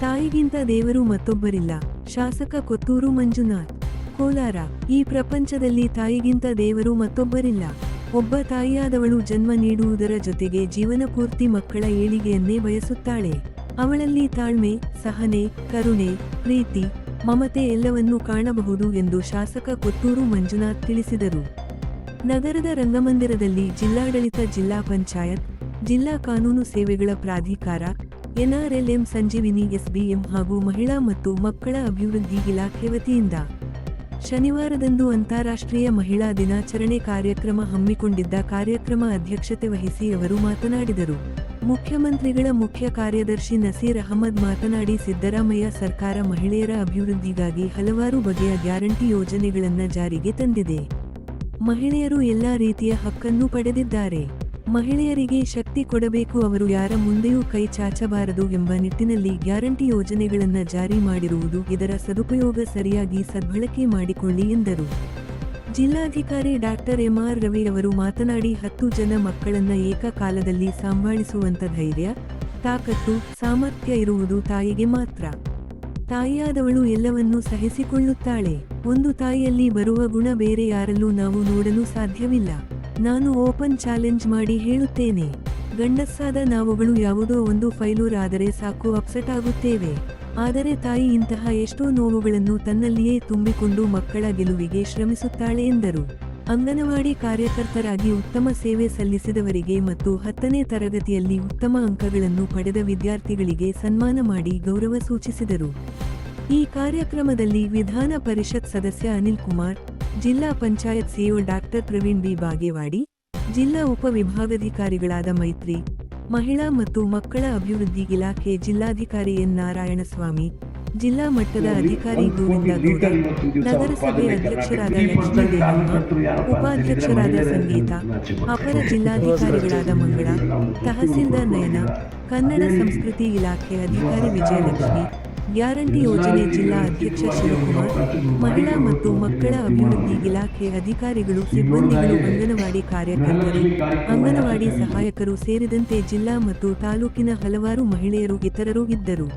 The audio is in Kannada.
ತಾಯಿಗಿಂತ ದೇವರು ಮತ್ತೊಬ್ಬರಿಲ್ಲ. ಶಾಸಕ ಕೊತ್ತೂರು ಮಂಜುನಾಥ್, ಕೋಲಾರ. ಈ ಪ್ರಪಂಚದಲ್ಲಿ ತಾಯಿಗಿಂತ ದೇವರು ಮತ್ತೊಬ್ಬರಿಲ್ಲ. ಒಬ್ಬ ತಾಯಿಯಾದವಳು ಜನ್ಮ ನೀಡುವುದರ ಜೊತೆಗೆ ಜೀವನ ಪೂರ್ತಿ ಮಕ್ಕಳ ಏಳಿಗೆಯನ್ನೇ ಬಯಸುತ್ತಾಳೆ. ಅವಳಲ್ಲಿ ತಾಳ್ಮೆ, ಸಹನೆ, ಕರುಣೆ, ಪ್ರೀತಿ, ಮಮತೆ ಎಲ್ಲವನ್ನೂ ಕಾಣಬಹುದು ಎಂದು ಶಾಸಕ ಕೊತ್ತೂರು ಮಂಜುನಾಥ್ ತಿಳಿಸಿದರು. ನಗರದ ರಂಗಮಂದಿರದಲ್ಲಿ ಜಿಲ್ಲಾಡಳಿತ ಜಿಲ್ಲಾ ಪಂಚಾಯತ್, ಜಿಲ್ಲಾ ಕಾನೂನು ಸೇವೆಗಳ ಪ್ರಾಧಿಕಾರ ಎನ್ಆರ್ಎಲ್ಎಂ ಸಂಜೀವಿನಿ ಎಸ್ಬಿಎಂ ಹಾಗೂ ಮಹಿಳಾ ಮತ್ತು ಮಕ್ಕಳ ಅಭಿವೃದ್ಧಿ ಇಲಾಖೆ ವತಿಯಿಂದ ಶನಿವಾರದಂದು ಅಂತಾರಾಷ್ಟ್ರೀಯ ಮಹಿಳಾ ದಿನಾಚರಣೆ ಕಾರ್ಯಕ್ರಮ ಹಮ್ಮಿಕೊಂಡಿದ್ದ ಕಾರ್ಯಕ್ರಮ ಅಧ್ಯಕ್ಷತೆ ವಹಿಸಿ ಅವರು ಮಾತನಾಡಿದರು. ಮುಖ್ಯಮಂತ್ರಿಗಳ ಮುಖ್ಯ ಕಾರ್ಯದರ್ಶಿ ನಸೀರ್ ಅಹಮದ್ ಮಾತನಾಡಿ, ಸಿದ್ದರಾಮಯ್ಯ ಸರ್ಕಾರ ಮಹಿಳೆಯರ ಅಭಿವೃದ್ಧಿಗಾಗಿ ಹಲವಾರು ಬಗೆಯ ಗ್ಯಾರಂಟಿ ಯೋಜನೆಗಳನ್ನು ಜಾರಿಗೆ ತಂದಿದೆ. ಮಹಿಳೆಯರು ಎಲ್ಲಾ ರೀತಿಯ ಹಕ್ಕನ್ನು ಪಡೆದಿದ್ದಾರೆ. ಮಹಿಳೆಯರಿಗೆ ಶಕ್ತಿ ಕೊಡಬೇಕು ಅವರು ಯಾರ ಮುಂದೆಯೂ ಕೈ ಚಾಚಬಾರದು ಎಂಬ ನಿಟ್ಟಿನಲ್ಲಿ ಗ್ಯಾರಂಟಿ ಯೋಜನೆಗಳನ್ನು ಜಾರಿ ಮಾಡಿರುವುದು ಇದರ ಸದುಪಯೋಗ ಸರಿಯಾಗಿ ಸದ್ಬಳಕೆ ಮಾಡಿಕೊಳ್ಳಿ ಎಂದರು. ಜಿಲ್ಲಾಧಿಕಾರಿ ಡಾಕ್ಟರ್ ಎಂಆರ್ ರವಿ ಅವರು ಮಾತನಾಡಿ ಹತ್ತು ಜನ ಮಕ್ಕಳನ್ನ ಏಕಕಾಲದಲ್ಲಿ ಸಂಭಾಳಿಸುವಂತ ಧೈರ್ಯ, ತಾಕತ್ತು, ಸಾಮರ್ಥ್ಯ ಇರುವುದು ತಾಯಿಗೆ ಮಾತ್ರ. ತಾಯಿಯಾದವಳು ಎಲ್ಲವನ್ನೂ ಸಹಿಸಿಕೊಳ್ಳುತ್ತಾಳೆ. ಒಂದು ತಾಯಿಯಲ್ಲಿ ಬರುವ ಗುಣ ಬೇರೆ ಯಾರಲ್ಲೂ ನಾವು ನೋಡಲು ಸಾಧ್ಯವಿಲ್ಲ. ನಾನು ಓಪನ್ ಚಾಲೆಂಜ್ ಮಾಡಿ ಹೇಳುತ್ತೇನೆ. ಗಂಡಸ್ಸಾದ ನಾವುಗಳು ಯಾವುದೋ ಒಂದು ಫೈಲೂರ್ ಆದರೆ ಸಾಕು ಅಪ್ಸೆಟ್ ಆಗುತ್ತೇವೆ. ಆದರೆ ತಾಯಿ ಇಂತಹ ಎಷ್ಟೋ ನೋವುಗಳನ್ನು ತನ್ನಲ್ಲಿಯೇ ತುಂಬಿಕೊಂಡು ಮಕ್ಕಳ ಗೆಲುವಿಗೆ ಶ್ರಮಿಸುತ್ತಾಳೆ ಎಂದರು. ಅಂಗನವಾಡಿ ಕಾರ್ಯಕರ್ತರಾಗಿ ಉತ್ತಮ ಸೇವೆ ಸಲ್ಲಿಸಿದವರಿಗೆ ಮತ್ತು ಹತ್ತನೇ ತರಗತಿಯಲ್ಲಿ ಉತ್ತಮ ಅಂಕಗಳನ್ನು ಪಡೆದ ವಿದ್ಯಾರ್ಥಿಗಳಿಗೆ ಸನ್ಮಾನ ಮಾಡಿ ಗೌರವ ಸೂಚಿಸಿದರು. ಈ ಕಾರ್ಯಕ್ರಮದಲ್ಲಿ ವಿಧಾನ ಪರಿಷತ್ ಸದಸ್ಯ ಅನಿಲ್ ಕುಮಾರ್ ಜಿಲ್ಲಾ panchayat CEO doctor Praveen B. Bagewadi ಜಿಲ್ಲಾ ಉಪವಿಭಾಗಾಧಿಕಾರಿಗಳಾದ ಮೈತ್ರಿ ಮಹಿಳಾ ಮತ್ತು ಮಕ್ಕಳ ಅಭಿವೃದ್ಧಿ ಇಲಾಖೆ ಜಿಲ್ಲಾಧಿಕಾರಿ ಎನ್. ನಾರಾಯಣಸ್ವಾಮಿ ಜಿಲ್ಲಾ ಮಟ್ಟದ ಅಧಿಕಾರಿ ಗೋವಿಂದ ಗೌಡ ನಗರಸಭೆ ಅಧ್ಯಕ್ಷರಾದ ಲಕ್ಷ್ಮೀ ದೇವಮ್ಮ ಉಪಾಧ್ಯಕ್ಷರಾದ ಸಂಗೀತ ಅಪರ ಜಿಲ್ಲಾಧಿಕಾರಿಗಳಾದ ಮಂಗಳ ತಹಸೀಲ್ದಾರ್ ನಯನ ಕನ್ನಡ ಸಂಸ್ಕೃತಿ ಇಲಾಖೆ ಅಧಿಕಾರಿ ವಿಜಯಲಕ್ಷ್ಮಿ ಗ್ಯಾರಂಟಿ ಯೋಜನೆ ಜಿಲ್ಲಾ ಅಧ್ಯಕ್ಷ ಶಿವಕುಮಾರ್, ಮಹಿಳಾ ಮತ್ತು ಮಕ್ಕಳ ಅಭಿವೃದ್ಧಿ ಇಲಾಖೆ ಅಧಿಕಾರಿಗಳು, ಸಿಬ್ಬಂದಿಗಳು, ಅಂಗನವಾಡಿ ಕಾರ್ಯಕರ್ತರು, ಅಂಗನವಾಡಿ ಸಹಾಯಕರು ಸೇರಿದಂತೆ ಜಿಲ್ಲಾ ಮತ್ತು ತಾಲೂಕಿನ ಹಲವಾರು ಮಹಿಳೆಯರು, ಇತರರು ಇದ್ದರು.